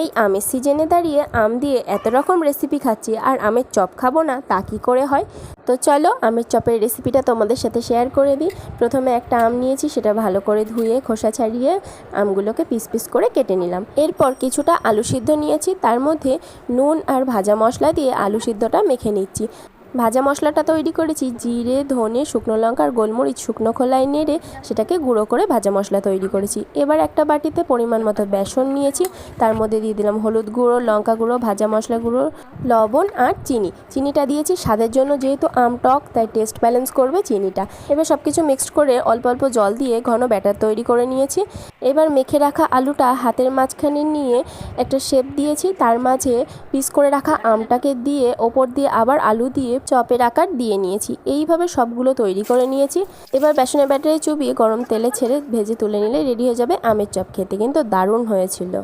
এই আমের সিজনে দাঁড়িয়ে আম দিয়ে এত রকম রেসিপি খাচ্ছি আর আমের চপ খাব না, তা কী করে হয়? তো চলো, আমের চপের রেসিপিটা তোমাদের সাথে শেয়ার করে দিই। প্রথমে একটা আম নিয়েছি, সেটা ভালো করে ধুয়ে, খোসা ছাড়িয়ে আমগুলোকে পিস পিস করে কেটে নিলাম। এরপর কিছুটা আলু সিদ্ধ নিয়েছি, তার মধ্যে নুন আর ভাজা মশলা দিয়ে আলু সিদ্ধটা মেখে নিচ্ছি। ভাজা মশলাটা তৈরি করেছি, জিরে, ধনে, শুকনো লঙ্কা আর গোলমরিচ। শুকনো খোলায় নেড়ে সেটাকে গুঁড়ো করে ভাজা মশলা তৈরি করেছি। এবার একটা বাটিতে পরিমাণ মতো বেসন নিয়েছি, তার মধ্যে দিয়ে দিলাম হলুদ গুঁড়ো, লঙ্কা গুঁড়ো, ভাজা মশলা গুঁড়ো, লবণ আর চিনি। চিনিটা দিয়েছি স্বাদের জন্য যেহেতু আম টক, তাই টেস্ট ব্যালেন্স করবে চিনিটা। এবার সব কিছু মিক্সড করে অল্প অল্প জল দিয়ে ঘন ব্যাটার তৈরি করে নিয়েছি। এবার মেখে রাখা আলুটা হাতের মাঝখানে নিয়ে একটা শেপ দিয়েছি, তার মাঝে পিস করে রাখা আমটাকে দিয়ে ওপর দিয়ে আবার আলু দিয়ে চপের আকার দিয়ে নিয়েছি। এইভাবে সবগুলো তৈরি করে নিয়েছি। এবার বেসনের ব্যাটারে চুবিয়ে গরম তেলে ছেড়ে ভেজে তুলে নিলে রেডি হয়ে যাবে আমের চপ খেতে। কিন্তু দারুণ হয়েছিল।